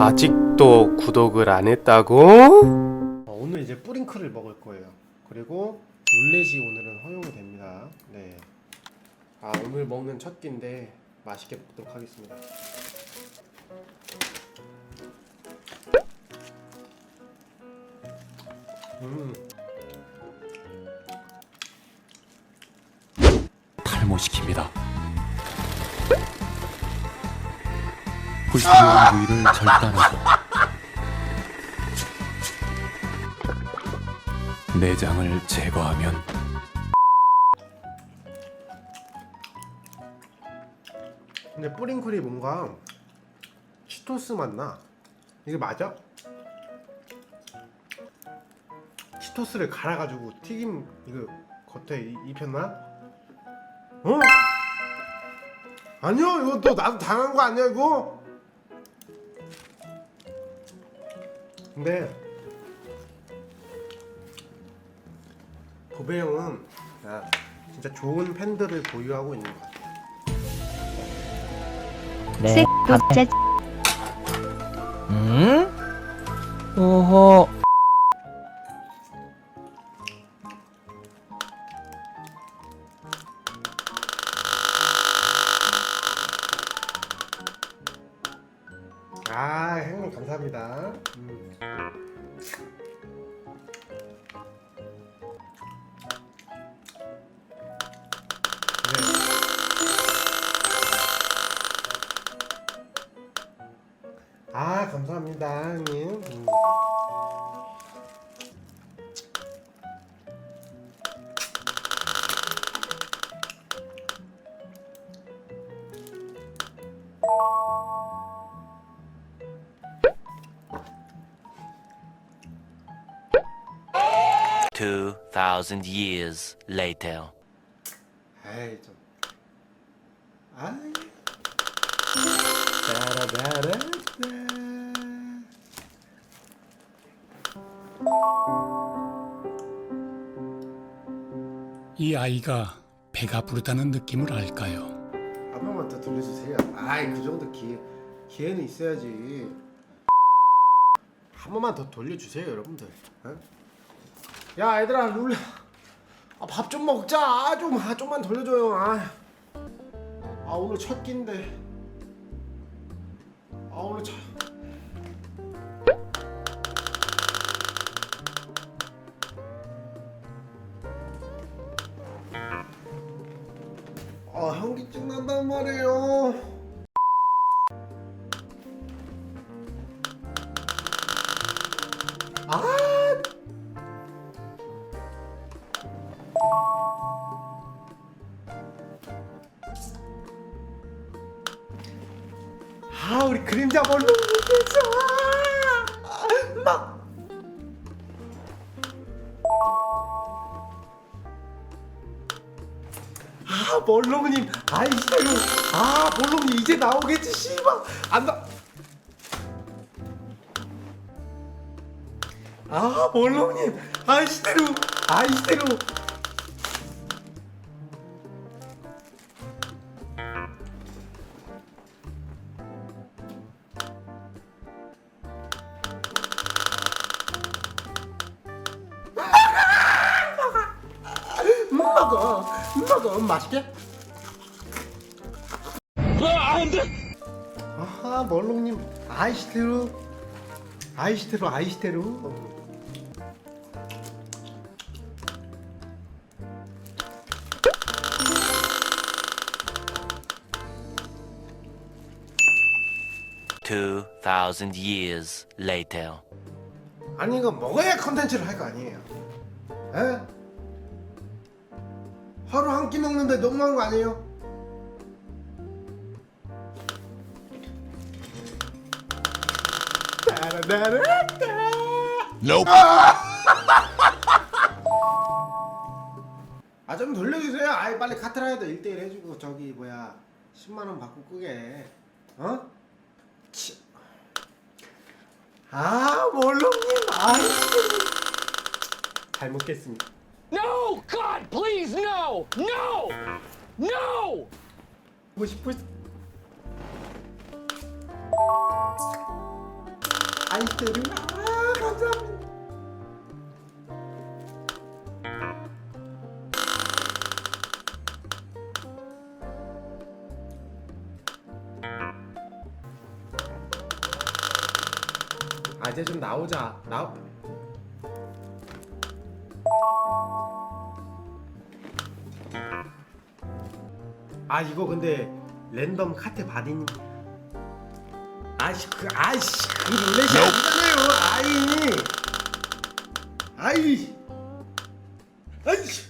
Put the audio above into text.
아직도 구독을 안 했다고? 어, 오늘 이제 뿌링클을 먹을 거예요. 그리고 룰렛이 오늘은 허용이 됩니다. 네. 아 오늘 먹는 첫 끼인데 맛있게 먹도록 하겠습니다. 음. 탈모시킵니다. 불필요한 부위를 절단하고 내장을 제거하면 근데 뿌링클이 뭔가 치토스 맛나. 이게 맞아? 치토스를 갈아가지고 튀김 이거 겉에 이- 입혔나? 어? 아니요 이거 또 나도 당한 거 아니야 이거? 근데 보배 형은 야, 진짜 좋은 팬들을 보유하고 있는 것 같아. 네. 독자 음? 오호. 아 형님 감사합니다. 음. 네. 아 감사합니다 형님. 음. Two thousand years later. 아이 좀. 아이. 따라다라따. 이 아이가 배가 부르다는 느낌을 알까요? 한 번만 더 돌려주세요. 아이 그 정도 기회 기회는 있어야지. 한 번만 더 돌려주세요, 여러분들. 어? 야, 얘들아 룰. 아, 밥 좀 먹자. 아, 좀, 아, 좀만 돌려줘요. 아. 아 오늘 첫 끼인데. 아 오늘 첫. 아 현기증 난단 말이에요. 아 우리 그림자 벌로? 못했어. 막. 아 멀롱님. 아이씨로 아 멀롱님 이제 나오겠지 씨발. 안 나. 아 멀롱님. 아이 씨대로. 아이 씨대로 먹어 음, 먹어 맛있게? 아하 멀롱님 아이시테루? 아이시테루 아이시테루? Two thousand years later. 아니 이거 먹어야 컨텐츠를 할 거 아니에요. 에? 하루 한 끼 먹는데 너무한 거 아니에요? 따라라라따. 아좀 돌려주세요. 아이 빨리 카트라이더 1대1 해주고 저기 뭐야 10만 원 받고 끄게 어? 치. 아 몰롱님 아이 잘 먹겠습니다! God, please, no! No! No! 보고 싶을 아이스테르 아 감사합니다 아 이제 좀 나오자 나 아 이거 근데 랜덤 카트 받인 아이씨 그 아이씨 그 룰렛이 아니잖아요. 아이 아이 아이씨